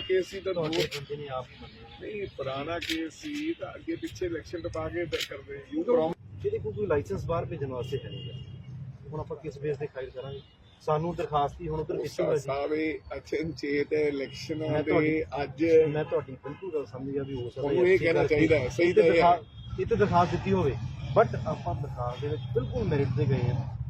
Case ਸੀ ਤਾਂ ਦੋ ਤੁਹਾਡੇ ਬੰਦੇ ਨੇ ਆਪ ਹੀ ਮੰਨਿਆ ਨਹੀਂ ਪੁਰਾਣਾ ਕੇਸ ਸੀ ਤਾਂ ਅੱਗੇ ਪਿੱਛੇ ਇਲੈਕਸ਼ਨ ਟਪਾ ਕੇ ਕਰਦੇ ਯੂ ਪ੍ਰੋਮ ਜਿਹਦੇ ਕੋਲ ਕੋਈ ਲਾਇਸੈਂਸ ਬਾਹਰ ਭੇਜਣ ਵਾਸਤੇ ਹੈ ਨਹੀਂ। ਹੁਣ ਆਪਾਂ ਕਿਸ ਬੇਸ ਤੇ ਫਾਈਲ ਕਰਾਂਗੇ? ਸਾਨੂੰ ਦਰਖਾਸਤ ਹੀ ਹੁਣ ਉਧਰ ਕਿੱਥੇ ਹੋਈ ਸੀ ਸਾਰੇ ਅਚਨਚੇਤ ਇਲੈਕਸ਼ਨਾਂ ਦੇ ਅੱਜ। ਮੈਂ ਤੁਹਾਡੀ ਬਿਲਕੁਲ ਗੱਲ ਸਮਝ ਗਿਆ ਵੀ ਹੋ ਸਕਦਾ ਤੁਹਾਨੂੰ ਇਹ ਕਹਿਣਾ ਚਾਹੀਦਾ ਹੈ, ਸਹੀ ਤਾਂ ਇਹ ਹੈ। ਇਹ ਤੇ ਦਰਖਾਸਤ ਦਿੱਤੀ ਹੋਵੇ। ਬਟ ਆਪਾਂ ਦਰਖਾਸਤ ਦੇ ਵਿੱਚ ਬਿਲਕੁਲ ਮੈਰਿਟ ਤੇ ਗਏ ਹਾਂ।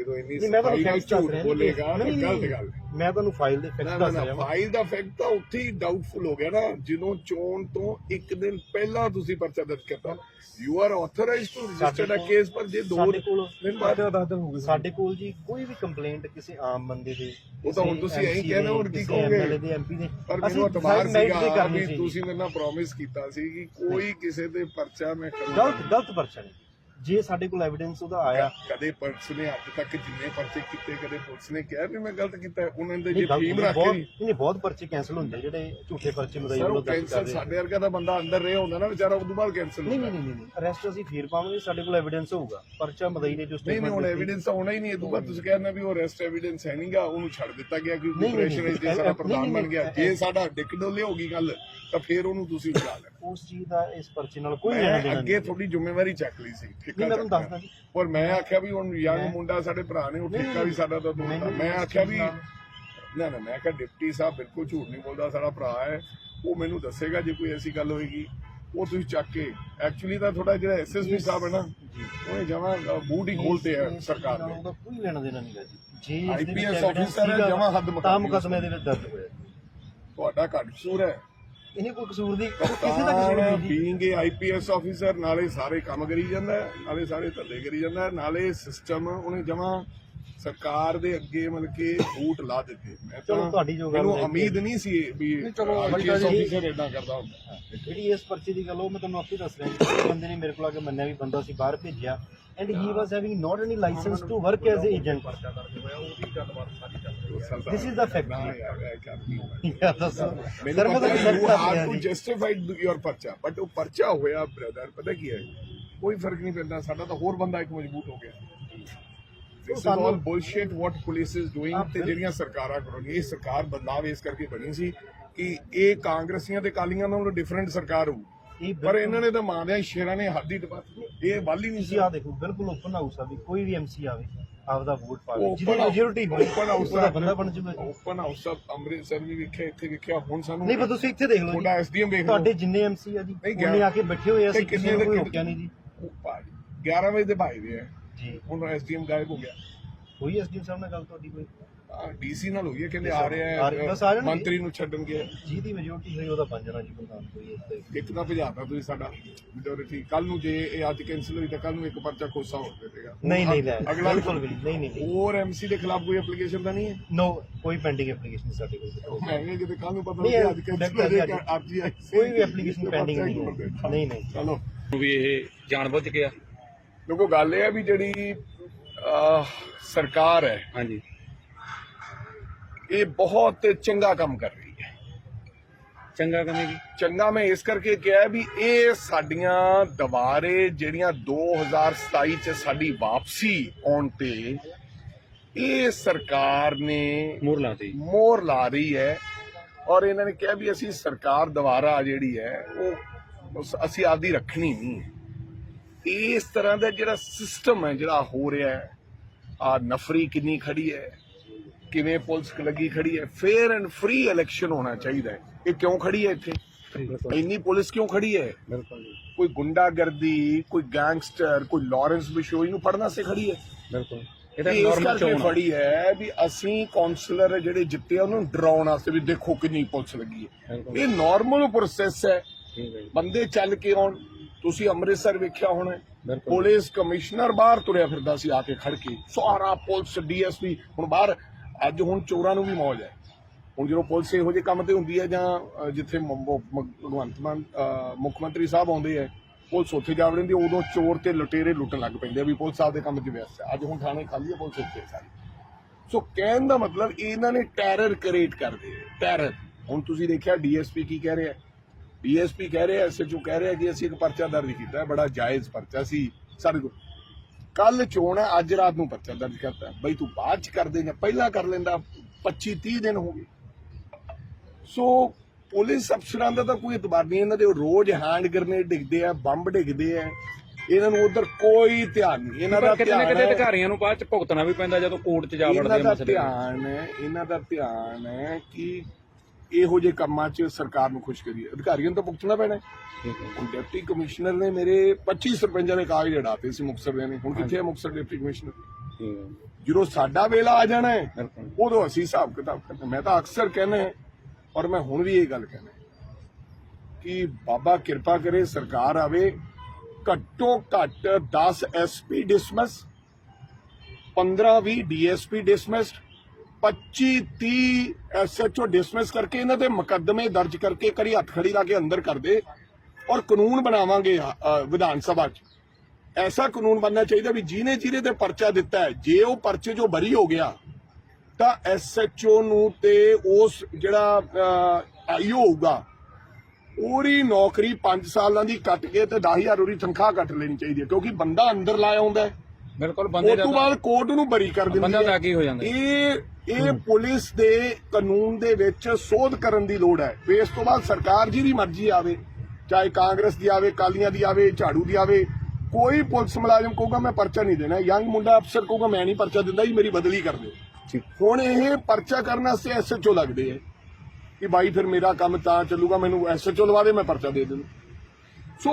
ਜਦੋਂ ਇੰਨੀ ਨਹੀਂ ਮੈਂ ਸਫ਼ਾਈ ਤੁਹਾਨੂੰ ਨਾਲ ਫੈਕਟ ਦੱਸ ਝੂਠ ਰਿਹਾ। ਬੋਲੇਗਾ ਤਾਂ ਨਹੀਂ, ਨਹੀਂ, ਗਲਤ ਨਹੀਂ, ਗੱਲ। ਹੈ ਮੈਂ ਤੁਹਾਨੂੰ ਫਾਈਲ ਦੇ ਨਾ ਫੈਕਟ ਨਾ ਦੱਸ ਨਾ ਰਿਹਾ ਵਾਂ। ਫਾਈਲ ਦਾ ਫੈਕਟ ਤਾਂ ਉੱਥੇ ਹੀ ਡਾਊਟਫੁਲ ਹੋ ਗਿਆ ਨਾ ਜਦੋਂ ਚੋਣ ਤੋਂ ਇੱਕ ਦਿਨ ਪਹਿਲਾਂ ਤੁਸੀਂ ਪਰਚਾ ਦਰਜ ਕਰਤਾ you are authorised to register a ਕੋਲ- ਕੇਸ ਪਰ ਜੇ ਦੋ ਸਾਡੇ ਕੋਲ ਦਿਨ ਬਾਅਦ ਦਸ ਦਿਨ ਹੋ ਗਏ। ਸਾਡੇ ਕੋਲ ਜੀ ਕੋਈ ਵੀ ਕੰਪਲੇਂਟ ਕਿਸੇ ਆਮ ਬੰਦੇ ਦੇ ਉਹ ਤਾਂ ਹੁਣ ਕਿਸੇ ਤੁਸੀਂ ਇਹੀ MC ਕਹਿਣਾ, ਦੇ, ਹੁਣ ਕੀ ਕਿਸੇ ਕਹੋਗੇ? MLA ਦੇ ਐਮਪੀ ਦੇ। ਪਰ ਅਸੀਂ ਮੈਨੂੰ ਅਤਬਾਰ decide merit ਤੇ ਸੀਗਾ ਕਰਨੀ ਵੀ ਸੀ। ਤੁਸੀਂ ਮੇਰੇ ਨਾਲ ਪ੍ਰੋਮਿਸ ਕੀਤਾ ਸੀ ਕਿ ਕੋਈ ਕਿਸੇ ਤੇ ਪਰਚਾ ਮੈਂ ਕਰੂੰਗਾ ਗਲਤ ਗਲਤ ਪਰਚਾ ਨਹੀਂ। ਜੇ ਸਾਡੇ ਕੋਲ ਐਵੀਡੈਂਸ ਉਹਦਾ ਆਇਆ। ਕਦੇ ਪੁਲਿਸ ਨੇ ਅੱਜ ਤੱਕ ਜਿੰਨੇ ਪਰਚੇ ਕੀਤੇ ਕਦੇ ਪੁਲਿਸ ਨੇ ਕਿਹਾ ਵੀ ਮੈਂ ਗਲਤ ਕੀਤਾ। ਉਹਨਾਂ ਦੇ ਜੇ ਫੀਮ ਰੱਖ ਕੇ ਨਹੀਂ ਬਹੁਤ ਪਰਚੇ ਕੈਨਸਲ ਹੁੰਦੇ ਜਿਹੜੇ ਝੂਠੇ ਪਰਚੇ ਮਦਾਈ ਵੱਲੋਂ ਦਰਜ ਕਰਦੇ ਸਾਡੇ ਵਰਗਾ ਦਾ ਬੰਦਾ ਅੰਦਰ ਰਿਹਾ ਹੁੰਦਾ ਨਾ ਵਿਚਾਰਾ ਉਦੋਂ ਬਾਅਦ ਕੈਂਸਲ ਨਹੀਂ ਨਹੀਂ ਨਹੀਂ ਨਹੀਂ ਅਰੈਸਟ ਅਸੀਂ ਫੇਰ ਪਾਵਾਂਗੇ ਸਾਡੇ ਕੋਲ ਐਵੀਡੈਂਸ ਹੋਊਗਾ। ਪਰਚਾ ਮਦਈ ਨੇ ਜੋ ਨਹੀਂ ਨਹੀਂ ਹੁਣ ਐਵੀਡੈਂਸ ਹੋਣਾ ਹੀ ਨਹੀਂ ਇਹ ਤੋਂ ਬਾਅਦ ਤੁਸੀਂ ਕਹਿੰਦੇ ਵੀ ਉਹ ਅਰੈਸਟ ਐਵੀਡੈਂਸ ਹੈ ਨਹੀਂਗਾ ਉਹਨੂੰ ਛੱਡ ਦਿੱਤਾ ਗਿਆ ਕਿਉਂਕਿ ਆਪਰੇਸ਼ਨ ਵਿੱਚ ਨਹੀਂ, ਸਾਡਾ ਪ੍ਰਧਾਨ ਬਣ ਗਿਆ ਜੇ ਸਾਡਾ ਡਿੱਕ ਡੋਲੇ ਹੋ ਗਈ ਗੱਲ ਤਾਂ ਫਿਰ ਉਹਨੂੰ ਤੁਸੀਂ ਉਠਾ ਲੈਣਾ। ਉਸ ਚੀਜ਼ ਦਾ ਇਸ ਪਰਚੇ ਨਾਲ ਕੋਈ ਲੈਣਾ ਦੇਣਾ ਅੱਗੇ ਤੁਹਾਡੀ ਜ਼ਿੰਮੇਵਾਰੀ ਚੱਕ ਲਈ ਸੀ ਠੇਕਾ ਮੈਂ ਤੁਹਾਨੂੰ ਦੱਸਦਾ। ਜੀ। ਔਰ ਮੈਂ ਆਖਿਆ ਵੀ ਹੁਣ ਯੰਗ ਮੁੰਡਾ ਸਾਡੇ ਭਰਾ ਨੇ ਉਹ ਠੇਕਾ ਵੀ ਸਾਡਾ ਤਾਂ ਦੋਸਤ ਮੈਂ ਆਖਿਆ ਵੀ ਨਾ ਨਾ ਮੈਂ ਕਿਹਾ ਡਿਪਟੀ ਸਾਹਿਬ ਬਿਲਕੁਲ ਝੂਠ ਨਹੀਂ ਬੋਲਦਾ ਸਾਡਾ ਭਰਾ ਹੈ ਉਹ ਮੈਨੂੰ ਦੱਸੇਗਾ ਜੇ ਕੋਈ ਐਸੀ ਗੱਲ ਹੋਏਗੀ। ਉਹ ਤੁਸੀਂ ਚੱਕ ਕੇ ਐਕਚੁਅਲੀ ਤਾਂ ਤੁਹਾਡਾ ਜਿਹੜਾ ਐਸਐਸਪੀ ਸਾਹਿਬ ਹੈ ਨਾ ਉਹਨੇ ਜਮਾ ਬੂਟ ਹੀ ਖੋਲਤੇ ਆ ਸਰਕਾਰ ਨੇ ਉਹਦਾ ਕੋਈ ਲੈਣਾ ਦੇਣਾ ਨਹੀਂਗਾ ਜੀ। ਹੈ, ਸੀਗਾ, ਜਮਾਂ ਹੱਦ ਮੁਕਾਬਲੇ ਮੁਕਦਮੇ ਦੇ ਵਿੱਚ ਦਰਜ ਹੋਇਆ। ਤੁਹਾਡਾ ਘੱਟ ਹੈ। ਇਹਨੇ ਕੋਈ ਕਸੂਰ ਦੀ ਕਿਸੇ ਦਾ ਕਸੂਰ ਨਹੀਂ ਜੀ। ਬੀਇੰਗ ਏ ਆਈਪੀਐਸ ਆਫੀਸਰ ਨਾਲੇ ਸਾਰੇ ਕੰਮ ਕਰੀ ਜਾਂਦਾ ਹੈ, ਨਾਲੇ ਸਾਰੇ ਧੱਲੇ ਕਰੀ ਜਾਂਦਾ ਹੈ, ਨਾਲੇ ਸਿਸਟਮ ਉਹਨੇ ਜਮਾ ਸਰਕਾਰ ਦੇ ਅੱਗੇ ਮਤਲਬ ਕਿ ਬੂਟ ਲਾ ਦਿੱਤੇ। ਮੈਂ ਚਲੋ ਤਾਂ- ਤੁਹਾਡੀ ਜੋ ਗੱਲ ਮੈਨੂੰ ਹੈ। ਕਿ- ਉਮੀਦ ਨਹੀਂ ਸੀ ਇਹ ਵੀ ਚਲੋ ਆਈਪੀਐਸ ਜੀ- ਆਫੀਸਰ ਇਦਾਂ ਕਰਦਾ ਹੁੰਦਾ। ਜਿਹੜੀ ਇਸ ਪਰਚੇ ਦੀ ਗੱਲ ਉਹ ਮੈਂ ਤੁਹਾਨੂੰ ਆਪੇ ਦੱਸ ਰਿਹਾ ਜੀ। ਇਸ ਬੰਦੇ ਨੇ ਮੇਰੇ ਕੋਲ ਆ ਕੇ ਮੰਨਿਆ ਵੀ ਬੰਦਾ ਸੀ ਬਾਹਰ ਭੇਜਿਆ। And he was having not any licence to work as a agent This is the fact. ਇਹ ਕੰਮ ਨਹੀਂ ਹੋਣਾ। ਯਾਰ ਦੱਸੋ ਮੈਨੂੰ ਸਰ ਮੈਂ ਪਤਾ ਯੂ ਦੱਸ ਹੈਵ ਰਿਹਾ ਟੂ ਜੀ ਜਸਟੀਫਾਈਡ ਯੂਰ ਪਰਚਾ ਬਟ ਉਹ ਪਰਚਾ ਹੋਇਆ ਬ੍ਰਦਰ ਪਤਾ ਕੀ ਹੈ ਕੋਈ ਫ਼ਰਕ ਨਹੀਂ ਪੈਂਦਾ ਸਾਡਾ ਤਾਂ ਹੋਰ ਬੰਦਾ ਇੱਕ ਮਜ਼ਬੂਤ ਹੋ ਗਿਆ ਦਿਸ ਇਜ਼ ਸਾਨੂੰ- all bullshit what police is ਹਾਂ, ਡੂਇੰਗ ਤੇ ਬਿਲਕੁਲ। ਜਿਹੜੀਆਂ ਸਰਕਾਰਾਂ ਕਰਨਗੀਆਂ ਇਹ ਸਰਕਾਰ ਬਦਲਾਵ ਇਸ ਕਰਕੇ ਬਣੀ ਸੀ ਕਿ ਇਹ ਕਾਂਗਰਸੀਆਂ ਤੇ ਕਾਲੀਆਂ ਨਾਲੋਂ ਡਿਫਰੈਂਟ ਸਰਕਾਰ ਹੋਊ ਇਹ ਪਰ ਇਹਨਾਂ ਨੇ ਤਾਂ ਮਾਰਿਆ ਹੀ ਸ਼ੇਰਾਂ ਨੇ ਹੱਦ ਹੀ ਇਹ ਵੱਲ ਹੀ ਨਹੀਂ ਸੀ। ਆ ਦੇਖੋ ਬਿਲਕੁਲ ਓਪਨ ਹਾਊਸ ਆ ਵੀ ਕੋਈ ਵੀ ਐਮਸੀ ਆਵੇ ਆਪਦਾ ਵੋਟ ਪਾਵੇ ਜਿਹਦੀ ਮੈਜੋਰਿਟੀ ਹੋਵੇ open house ਉਹਦਾ ਬੰਦਾ ਬਣ ਜੂਗਾ। ਓਪਨ ਹਾਊਸ ਆਫ ਅੰਮ੍ਰਿਤਸਰ ਵੀ ਵੇਖਿਆ ਇੱਥੇ ਵੇਖਿਆ ਹੁਣ ਸਾਨੂੰ ਨਹੀਂ ਪਰ ਤੁਸੀਂ ਇੱਥੇ ਦੇਖ ਲਓ ਤੁਹਾਡਾ ਜੀ ਐਸਡੀਐਮ ਵੇਖ ਲਓ। ਤੁਹਾਡੇ ਜਿੰਨੇ ਐਮਸੀ ਆ ਜੀ ਉਹਨੇ ਆ ਕੇ ਬੈਠੇ ਹੋਏ ਆ ਅਸੀਂ ਕਿਸੇ ਨੂੰ ਕੋਈ ਦੇ- ਰੋਕਿਆ ਨਹੀਂ ਜੀ। ਉਹ ਭਾਈ 11 ਵਜੇ ਦੇ ਭਾਈ ਦੇ ਆ। ਜੀ। ਹੁਣ ਐਸਡੀਐਮ ਗਾਇਬ ਹੋ ਗਿਆ। ਹੋਈ ਐਸਡੀਐਮ ਸਾਹਿਬ ਨਾਲ ਗੱਲ ਤੁਹਾਡੀ ਕੋਈ? ਡੀਸੀ ਨਾਲ ਹੋਈ ਹੈ ਕਹਿੰਦੇ ਆ ਆ ਰਹੇ ਆ ਆ ਜਾਣਗੇ। ਮੰਤਰੀ ਨੂੰ ਛੱਡਣਗੇ ਜਿਹਦੀ ਮੈਜੋਰਿਟੀ ਹੋਈ ਉਹਦਾ ਬਣ ਜਾਣਾ ਜੀ ਪ੍ਰਧਾਨ ਕੋਈ ਇਸ ਤੇ। ਇੱਕ ਤਾਂ ਭਜਾਤਾ ਤੁਸੀਂ ਸਾਡਾ ਮੈਜੋਰਿਟੀ ਕੱਲ ਨੂੰ ਜੇ ਇਹ ਅੱਜ ਕੈਂਸਲ ਹੋਈ ਤਾਂ ਕੱਲ ਨੂੰ ਇੱਕ ਪਰਚਾ ਖੋਸਾ ਹੋ ਜਾਵੇਗਾ ਨਹੀਂ ਨਹੀਂ ਲੈ ਅਗਲਾ ਬਿਲਕੁਲ ਵੀ ਨਹੀਂ ਨਹੀਂ ਹੋਰ ਐਮਸੀ ਦੇ ਖਿਲਾਫ ਕੋਈ ਐਪਲੀਕੇਸ਼ਨ ਤਾਂ ਨਹੀਂ ਹੈ? ਨੋ ਕੋਈ ਪੈਂਡਿੰਗ ਐਪਲੀਕੇਸ਼ਨ ਸਾਡੇ ਕੋਲ। ਮੈਂ ਕਿਤੇ ਕੱਲ ਨੂੰ ਪਤਾ ਨਹੀਂ, ਅੱਜ ਕੈਂਸਲ ਹੋ ਜਾਏਗਾ ਅੱਜ- ਹੀ। ਕੋਈ ਵੀ ਐਪਲੀਕੇਸ਼ਨ ਪੈਂਡਿੰਗ ਨਹੀਂ ਹੀ। ਹੈ। ਨਹੀਂ ਨਹੀਂ। ਚਲੋ। ਵੀ ਇਹ ਜਾਣਬੁੱਝ ਕੇ ਆ। ਦੇਖੋ ਗੱਲ ਇਹ ਹੈ ਵੀ ਜਿਹੜੀ ਸਰਕਾਰ ਹੈ ਹਾਂਜੀ। ਇਹ ਬਹੁਤ ਚੰਗਾ ਕੰਮ ਕਰ ਰਹੀ ਹੈ। ਚੰਗਾ ਕਮੇਗੀ ਚੰਗਾ ਮੈਂ ਇਸ ਕਰਕੇ ਕਿਹਾ ਵੀ ਇਹ ਸਾਡੀਆਂ ਦੁਬਾਰੇ ਜਿਹੜੀਆਂ 2027 ਚ ਸਾਡੀ ਵਾਪਸੀ ਆਉਣ ਤੇ ਇਹ ਸਰਕਾਰ ਨੇ ਮੋਹਰ ਲਾਤੀ ਮੋਹਰ ਲਾ ਰਹੀ ਹੈ ਔਰ ਇਹਨਾਂ ਨੇ ਕਿਹਾ ਵੀ ਅਸੀਂ ਸਰਕਾਰ ਦੁਬਾਰਾ ਜਿਹੜੀ ਹੈ ਉਹ ਅਸੀਂ ਆਪਦੀ ਰੱਖਣੀ ਨਹੀਂ ਹੈ। ਇਸ ਤਰ੍ਹਾਂ ਦਾ ਜਿਹੜਾ ਸਿਸਟਮ ਹੈ ਜਿਹੜਾ ਹੋ ਰਿਹਾ ਹੈ ਆ ਨਫਰੀ ਕਿੰਨੀ ਖੜੀ ਹੈ ਕਿਵੇਂ ਪੁਲਿਸ ਲੱਗੀ ਖੜੀ ਹੈ? ਫੇਅਰ ਐਂਡ ਫ੍ਰੀ ਇਲੈਕਸ਼ਨ ਹੋਣਾ ਚਾਹੀਦਾ ਹੈ। ਇਹ ਕਿਉਂ ਖੜੀ ਹੈ ਇੱਥੇ? ਇੰਨੀ ਪੁਲਿਸ ਕਿਉਂ ਖੜੀ ਹੈ? ਬਿਲਕੁਲ ਜੀ। ਕੋਈ ਗੁੰਡਾਗਰਦੀ ਕੋਈ ਗੈਂਗਸਟਰ ਕੋਈ ਲਾਰੈਂਸ ਬਿਸ਼ੋਈ ਨੂੰ ਫੜਨਾ ਸੇ ਖੜੀ ਹੈ? ਬਿਲਕੁਲ। ਇਹ ਤਾਂ ਇਹ ਇਸ ਨਾਰਮਲ ਚੋਣ। ਫੜੀ ਹੈ ਵੀ ਅਸੀਂ ਕਾਉਂਸਲਰ ਜਿਹੜੇ ਜਿੱਤੇ ਉਹਨੂੰ ਡਰਾਉਣ ਵਾਸਤੇ ਵੀ ਦੇਖੋ ਕਿੰਨੀ ਪੁਲਿਸ ਲੱਗੀ ਹੈ। ਇਹ ਨਾਰਮਲ ਪ੍ਰੋਸੈਸ ਹੈ। ਬੰਦੇ ਚੱਲ ਕੇ ਆਉਣ। ਤੁਸੀਂ ਅੰਮ੍ਰਿਤਸਰ ਵੇਖਿਆ ਹੋਣਾ। ਪੁਲਿਸ ਕਮਿਸ਼ਨਰ ਬਾਹਰ ਤੁਰਿਆ ਫਿਰਦਾ ਸੀ ਆ ਕੇ ਖੜ ਕੇ। ਸਾਰਾ ਪੁਲਿਸ ਡੀਐਸਪੀ ਹੁਣ ਬਾਹਰ ਅੱਜ ਹੁਣ ਚੋਰਾਂ ਨੂੰ ਵੀ ਮੌਜ ਹੈ। ਹੁਣ ਜਦੋਂ ਪੁਲਿਸ ਇਹੋ ਜਿਹੇ ਕੰਮ ਤੇ ਹੁੰਦੀ ਹੈ ਜਾਂ ਜਿੱਥੇ ਭਗਵੰਤ ਮਾਨ ਮੁੱਖ ਮੰਤਰੀ ਸਾਹਿਬ ਆਉਂਦੇ ਆ ਪੁਲਿਸ ਉੱਥੇ ਜਾ ਵੜਦੀ ਉਦੋਂ ਚੋਰ ਤੇ ਲੁਟੇਰੇ ਲੁੱਟਣ ਲੱਗ ਪੈਂਦੇ ਆ ਵੀ ਪੁਲਿਸ ਸਾਹਿਬ ਕੰਮ 'ਚ ਵਿਅਸਤ ਹੈ। ਅੱਜ ਹੁਣ ਥਾਣੇ ਖਾਲੀ ਹੈ, ਪੁਲਿਸ ਉੱਤੇ ਸਾਰੀ। ਸੋ ਕਹਿਣ ਦਾ ਮਤਲਬ ਇਹਨਾਂ ਨੇ ਟੈਰਰ ਕ੍ਰੀਏਟ ਕਰਦੇ ਟੈਰਰ। ਹੁਣ ਤੁਸੀਂ ਦੇਖਿਆ ਡੀਐਸਪੀ ਕੀ ਕਹਿ ਰਿਹਾ ਡੀਐਸਪੀ ਕਹਿ ਰਿਹਾ ਐਸਐਚਓ ਕਹਿ ਰਿਹਾ ਕਿ ਅਸੀਂ ਇੱਕ ਪਰਚਾ ਦਰਜ ਕੀਤਾ ਬੜਾ ਜਾਇਜ਼ ਪਰਚਾ ਸੀ, ਸਾਡੇ ਕੋਲ। ਕੱਲ ਚੋਣ ਹੈ ਅੱਜ ਰਾਤ ਨੂੰ ਪਰਚਾ ਦਰਜ ਕਰਤਾ ਬਈ ਤੂੰ ਬਾਅਦ ਚ ਕਰ ਦੇ ਜਾਂ ਪਹਿਲਾਂ ਕਰ ਲੈਂਦਾ 25 30 ਦਿਨ ਹੋ ਗਏ। ਸੋ ਪੁਲਿਸ ਅਫਸਰਾਂ ਦਾ ਤਾਂ ਕੋਈ ਇਤਬਾਰ ਨਹੀਂ ਇਹਨਾਂ ਦੇ ਰੋਜ਼ ਹੈਂਡ ਗ੍ਰਨੇਡ ਡਿੱਗਦੇ ਆ ਬੰਬ ਡਿੱਗਦੇ ਆ। ਇਹਨਾਂ ਨੂੰ ਉਧਰ ਕੋਈ ਧਿਆਨ ਨਹੀਂ ਇਹਨਾਂ ਦਾ ਕਿਤੇ ਨਾ ਕਿਤੇ ਅਧਿਕਾਰੀਆਂ ਨੂੰ ਬਾਅਦ ਚ ਭੁਗਤਣਾ ਵੀ ਪੈਂਦਾ ਜਦੋਂ ਕੋਰਟ ਚ ਜਾ ਇਹਨਾਂ ਵੜਦੇ ਆ ਦਾ ਮਸਲੇ। ਧਿਆਨ ਹੈ ਇਹਨਾਂ ਦਾ ਧਿਆਨ ਹੈ ਕਿ ਇਹੋ ਜਿਹੇ ਕੰਮਾਂ 'ਚ ਸਰਕਾਰ ਨੂੰ ਖੁਸ਼ ਕਰੀਏ। ਅਧਿਕਾਰੀਆਂ ਤਾਂ ਭੁਗਤਣਾ ਪੈਣਾ ਹੁਣ ਡਿਪਟੀ ਕਮਿਸ਼ਨਰ ਨੇ ਮੇਰੇ 25 ਸਰਪੰਚਾਂ ਦੇ ਕਾਗਜ਼ ਅੜਾਤੇ ਸੀ ਮੁਕਤਸਰ ਦੇ ਨੇ। ਹੁਣ ਕਿੱਥੇ ਹੈ ਮੁਕਤਸਰ ਡਿਪਟੀ ਕਮਿਸ਼ਨਰ? ਜਦੋਂ ਸਾਡਾ ਵੇਲਾ ਆ ਜਾਣਾ ਹੈ ਉਦੋਂ ਅਸੀਂ ਹਿਸਾਬ ਕਿਤਾਬ ਕਰਨਾ ਮੈਂ ਤਾਂ ਅਕਸਰ ਕਹਿੰਦਾ ਔਰ ਮੈਂ ਹੁਣ ਵੀ ਇਹ ਗੱਲ ਕਹਿੰਦਾ ਕਿ ਬਾਬਾ ਕਿਰਪਾ ਕਰੇ ਸਰਕਾਰ ਆਵੇ ਘੱਟੋ ਘੱਟ 10 SP dismiss 15 20 DSP dismissed 25 30 SHO dismiss ਕਰਕੇ ਇਹਨਾਂ ਦੇ ਮੁਕੱਦਮੇ ਦਰਜ ਕਰਕੇ ਕਰੀ ਹੱਥ ਖੜੀ ਲਾ ਕੇ ਅੰਦਰ ਕਰ ਦੇ ਔਰ ਕਾਨੂੰਨ ਬਣਾਵਾਂਗੇ ਵਿਧਾਨ ਸਭਾ 'ਚ। ਐਸਾ ਕਾਨੂੰਨ ਬਣਨਾ ਚਾਹੀਦਾ ਵੀ ਜਿਹਨੇ ਜਿਹਦੇ ਤੇ ਪਰਚਾ ਦਿੱਤਾ ਹੈ ਜੇ ਉਹ ਪਰਚੇ 'ਚੋਂ ਬਰੀ ਹੋ ਗਿਆ ਤਾਂ ਐਸਐਚਓ ਨੂੰ ਤੇ ਉਸ ਜਿਹੜਾ ਆਈਓ ਹੋਊਗਾ ਉਹਦੀ ਨੌਕਰੀ 5 ਸਾਲਾਂ ਦੀ ਕੱਟ ਕੇ ਤੇ 10000 ਉਹਦੀ ਤਨਖਾਹ ਕੱਟ ਲੈਣੀ ਚਾਹੀਦੀ ਹੈ ਕਿਉਂਕਿ ਬੰਦਾ ਅੰਦਰ ਲਾਇਆ ਹੁੰਦਾ ਹੈ। ਬਿਲਕੁਲ ਬੰਦੇ ਉਸ ਤੋਂ ਬਾਅਦ ਕੋਰਟ ਨੂੰ ਬਰੀ ਕਰ ਦਿੰਦੀ ਬੰਦਾ ਤਾਂ ਕੀ ਹੋ ਜਾਂਦਾ? ਇਹ ਇਹ ਪੁਲਿਸ ਦੇ ਕਾਨੂੰਨ ਦੇ ਵਿੱਚ ਸੋਧ ਕਰਨ ਦੀ ਲੋੜ ਹੈ। ਇਸ ਤੋਂ ਬਾਅਦ ਸਰਕਾਰ ਜਿਹਦੀ ਮਰਜ਼ੀ ਆਵੇ ਚਾਹੇ ਕਾਂਗਰਸ ਦੀ ਆਵੇ ਕਾਲੀਆਂ ਦੀ ਆਵੇ ਝਾੜੂ ਦੀ ਆਵੇ ਕੋਈ ਪੁਲਿਸ ਮੁਲਾਜ਼ਮ ਕਹੂਗਾ ਮੈਂ ਪਰਚਾ ਨਹੀਂ ਦੇਣਾ। ਯੰਗ ਮੁੰਡਾ ਅਫਸਰ ਕਹੂਗਾ ਮੈਂ ਨਹੀਂ ਪਰਚਾ ਦਿੰਦਾ ਜੀ ਮੇਰੀ ਬਦਲੀ ਕਰ ਦਿਓ। ਠੀਕ। ਹੁਣ ਇਹ ਪਰਚਾ ਕਰਨ ਵਾਸਤੇ ਐਸਐਚਓ ਲੱਗਦੇ ਆ ਕਿ ਬਾਈ ਫਿਰ ਮੇਰਾ ਕੰਮ ਤਾਂ ਚੱਲੂਗਾ ਮੈਨੂੰ ਐਸਐਚਓ ਲਵਾ ਦੇ ਮੈਂ ਪਰਚਾ ਦੇ ਦੇਣਾ ਸੋ